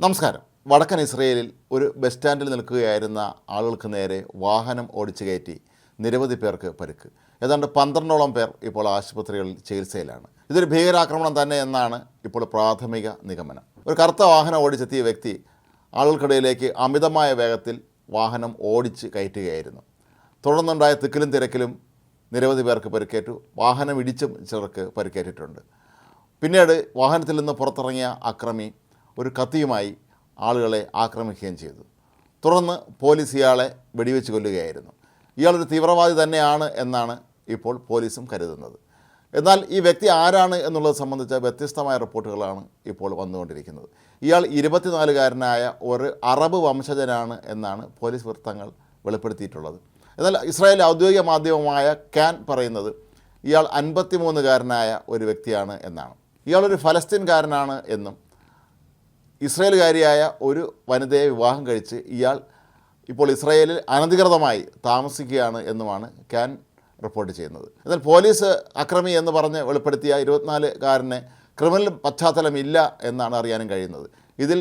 നമസ്കാരം. വടക്കൻ ഇസ്രയേലിൽ ഒരു ബസ് സ്റ്റാൻഡിൽ നിൽക്കുകയായിരുന്ന ആളുകൾക്ക് നേരെ വാഹനം ഓടിച്ചു കയറ്റി നിരവധി പേർക്ക് പരുക്ക്. ഏതാണ്ട് പന്ത്രണ്ടോളം പേർ ഇപ്പോൾ ആശുപത്രികളിൽ ചികിത്സയിലാണ്. ഇതൊരു ഭീകരാക്രമണം തന്നെ എന്നാണ് ഇപ്പോൾ പ്രാഥമിക നിഗമനം. ഒരു കറുത്ത വാഹനം ഓടിച്ചെത്തിയ വ്യക്തി ആളുകൾക്കിടയിലേക്ക് അമിതമായ വേഗത്തിൽ വാഹനം ഓടിച്ച് കയറ്റുകയായിരുന്നു. തുടർന്നുണ്ടായ തിക്കിലും തിരക്കിലും നിരവധി പേർക്ക് പരിക്കേറ്റു. വാഹനം ഇടിച്ചും ചിലർക്ക് പരിക്കേറ്റിട്ടുണ്ട്. പിന്നീട് വാഹനത്തിൽ നിന്ന് പുറത്തിറങ്ങിയ അക്രമി ഒരു കത്തിയുമായി ആളുകളെ ആക്രമിക്കുകയും ചെയ്തു. തുടർന്ന് പോലീസ് ഇയാളെ വെടിവെച്ച് കൊല്ലുകയായിരുന്നു. ഇയാളൊരു തീവ്രവാദി തന്നെയാണ് എന്നാണ് ഇപ്പോൾ പോലീസും കരുതുന്നത്. എന്നാൽ ഈ വ്യക്തി ആരാണ് എന്നുള്ളത് സംബന്ധിച്ച വ്യത്യസ്തമായ റിപ്പോർട്ടുകളാണ് ഇപ്പോൾ വന്നുകൊണ്ടിരിക്കുന്നത്. ഇയാൾ ഇരുപത്തിനാലുകാരനായ ഒരു അറബ് വംശജനാണ് എന്നാണ് പോലീസ് വൃത്തങ്ങൾ വെളിപ്പെടുത്തിയിട്ടുള്ളത്. എന്നാൽ ഇസ്രായേൽ ഔദ്യോഗിക മാധ്യമമായ ക്യാൻ പറയുന്നത് ഇയാൾ അൻപത്തിമൂന്നുകാരനായ ഒരു വ്യക്തിയാണ് എന്നാണ്. ഇയാളൊരു ഫലസ്തീൻകാരനാണ് എന്നും ഇസ്രായേലുകാരിയായ ഒരു വനിതയെ വിവാഹം കഴിച്ച് ഇയാൾ ഇപ്പോൾ ഇസ്രയേലിൽ അനധികൃതമായി താമസിക്കുകയാണ് എന്നുമാണ് ക്യാൻ റിപ്പോർട്ട് ചെയ്യുന്നത്. എന്നാൽ പോലീസ് അക്രമി എന്ന് പറഞ്ഞ് വെളിപ്പെടുത്തിയ ഇരുപത്തിനാലുകാരനെ ക്രിമിനൽ പശ്ചാത്തലമില്ല എന്നാണ് അറിയാനും കഴിയുന്നത്. ഇതിൽ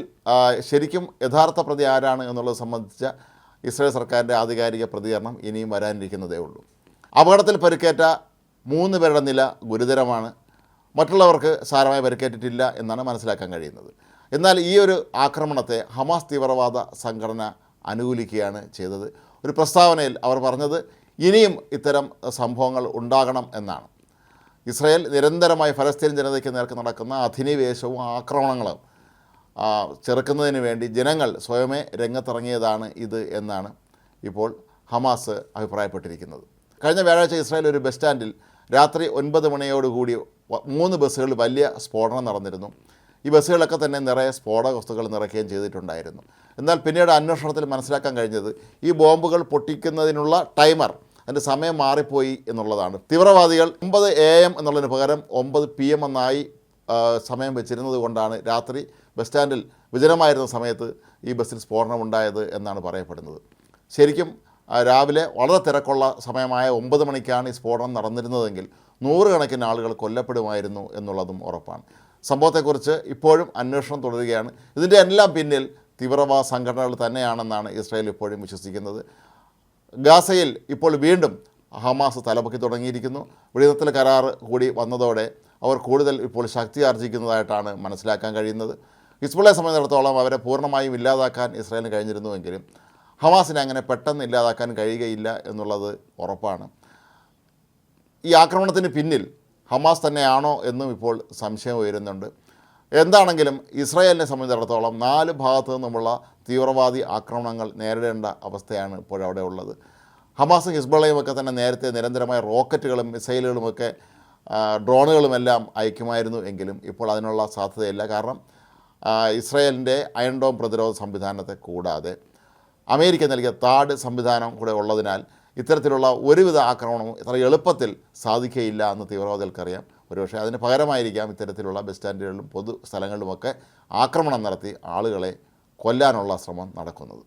ശരിക്കും യഥാർത്ഥ പ്രതി ആരാണ് എന്നുള്ളത് സംബന്ധിച്ച ഇസ്രായേൽ സർക്കാരിന്റെ ആധികാരിക പ്രതികരണം ഇനിയും വരാനിരിക്കുന്നതേ ഉള്ളൂ. അപകടത്തിൽ പരിക്കേറ്റ മൂന്ന് പേരുടെ നില ഗുരുതരമാണ്. മറ്റുള്ളവർക്ക് സാരമായി പരിക്കേറ്റിട്ടില്ല എന്നാണ് മനസ്സിലാക്കാൻ കഴിയുന്നത്. എന്നാൽ ഈ ഒരു ആക്രമണത്തെ ഹമാസ് തീവ്രവാദ സംഘടന അനുകൂലിക്കുകയാണ് ചെയ്തത്. ഒരു പ്രസ്താവനയിൽ അവർ പറഞ്ഞത് ഇനിയും ഇത്തരം സംഭവങ്ങൾ ഉണ്ടാകണം എന്നാണ്. ഇസ്രയേൽ നിരന്തരമായി ഫലസ്തീൻ ജനതയ്ക്ക് നേർക്ക് നടക്കുന്ന അധിനിവേശവും ആക്രമണങ്ങളും ചെറുക്കുന്നതിന് വേണ്ടി ജനങ്ങൾ സ്വയമേ രംഗത്തിറങ്ങിയതാണ് ഇത് എന്നാണ് ഇപ്പോൾ ഹമാസ് അഭിപ്രായപ്പെട്ടിരിക്കുന്നത്. കഴിഞ്ഞ വ്യാഴാഴ്ച ഇസ്രായേൽ ഒരു ബസ് സ്റ്റാൻഡിൽ രാത്രി ഒൻപത് മണിയോടുകൂടി മൂന്ന് ബസ്സുകളിൽ വലിയ സ്ഫോടനം നടന്നിരുന്നു. ഈ ബസ്സുകളൊക്കെ തന്നെ നിറയെ സ്ഫോടക വസ്തുക്കൾ നിറയ്ക്കുകയും ചെയ്തിട്ടുണ്ടായിരുന്നു. എന്നാൽ പിന്നീട് അന്വേഷണത്തിൽ മനസ്സിലാക്കാൻ കഴിഞ്ഞത് ഈ ബോംബുകൾ പൊട്ടിക്കുന്നതിനുള്ള ടൈമർ അതിന്റെ സമയം മാറിപ്പോയി എന്നുള്ളതാണ്. തീവ്രവാദികൾ ഒമ്പത് എ എം എന്നുള്ളതിന് പകരം ഒമ്പത് പി എം എന്നായി സമയം വെച്ചിരുന്നത് കൊണ്ടാണ് രാത്രി ബസ് സ്റ്റാൻഡിൽ വിജനമായിരുന്ന സമയത്ത് ഈ ബസ്സിൽ സ്ഫോടനം ഉണ്ടായത് എന്നാണ് പറയപ്പെടുന്നത്. ശരിക്കും രാവിലെ വളരെ തിരക്കുള്ള സമയമായ ഒമ്പത് മണിക്കാണ് ഈ സ്ഫോടനം നടന്നിരുന്നതെങ്കിൽ നൂറുകണക്കിന് ആളുകൾ കൊല്ലപ്പെടുമായിരുന്നു എന്നുള്ളതും ഉറപ്പാണ്. സംഭവത്തെക്കുറിച്ച് ഇപ്പോഴും അന്വേഷണം തുടരുകയാണ്. ഇതിന്റെ എല്ലാം പിന്നിൽ തീവ്രവാദ സംഘടനകൾ തന്നെയാണെന്നാണ് ഇസ്രായേൽ ഇപ്പോഴും വിശ്വസിക്കുന്നത്. ഗാസയിൽ ഇപ്പോൾ വീണ്ടും ഹമാസ് തലപൊക്കി തുടങ്ങിയിരിക്കുന്നു. വെടിനിർത്തൽ കരാർ കൂടി വന്നതോടെ അവർ കൂടുതൽ ഇപ്പോൾ ശക്തി ആർജിക്കുന്നതായിട്ടാണ് മനസ്സിലാക്കാൻ കഴിയുന്നത്. ഹിസ്ബുള്ളയെ സംബന്ധിച്ചിടത്തോളം അവരെ പൂർണമായും ഇല്ലാതാക്കാൻ ഇസ്രായേലിന് കഴിഞ്ഞിരുന്നുവെങ്കിലും ഹമാസിനെ അങ്ങനെ പെട്ടെന്ന് ഇല്ലാതാക്കാൻ കഴിയുകയില്ല എന്നുള്ളത് ഉറപ്പാണ്. ഈ ആക്രമണത്തിന് പിന്നിൽ ഹമാസ് തന്നെയാണോ എന്നും ഇപ്പോൾ സംശയം ഉയരുന്നുണ്ട്. എന്താണെങ്കിലും ഇസ്രായേലിനെ സംബന്ധിച്ചിടത്തോളം നാല് ഭാഗത്തു നിന്നുമുള്ള തീവ്രവാദി ആക്രമണങ്ങൾ നേരിടേണ്ട അവസ്ഥയാണ് ഇപ്പോഴവിടെ ഉള്ളത്. ഹമാസും ഹിസ്ബുള്ളയും ഒക്കെ തന്നെ നേരത്തെ നിരന്തരമായ റോക്കറ്റുകളും മിസൈലുകളുമൊക്കെ ഡ്രോണുകളുമെല്ലാം അയക്കുമായിരുന്നു എങ്കിലും ഇപ്പോൾ അതിനുള്ള സാധ്യതയില്ല. കാരണം ഇസ്രായേലിന്റെ അയൺ ഡോം പ്രതിരോധ സംവിധാനത്തെ കൂടാതെ അമേരിക്ക നൽകിയ താട് സംവിധാനം കൂടെ ഉള്ളതിനാൽ ഇത്തരത്തിലുള്ള ഒരുവിധ ആക്രമണവും ഇത്ര എളുപ്പത്തിൽ സാധിക്കുകയില്ല എന്ന് തീവ്രവാദികൾക്കറിയാം. ഒരുപക്ഷെ അതിന് പകരമായിരിക്കാം ഇത്തരത്തിലുള്ള ബസ് സ്റ്റാൻഡുകളിലും പൊതു സ്ഥലങ്ങളിലുമൊക്കെ ആക്രമണം നടത്തി ആളുകളെ കൊല്ലാനുള്ള ശ്രമം നടക്കുന്നത്.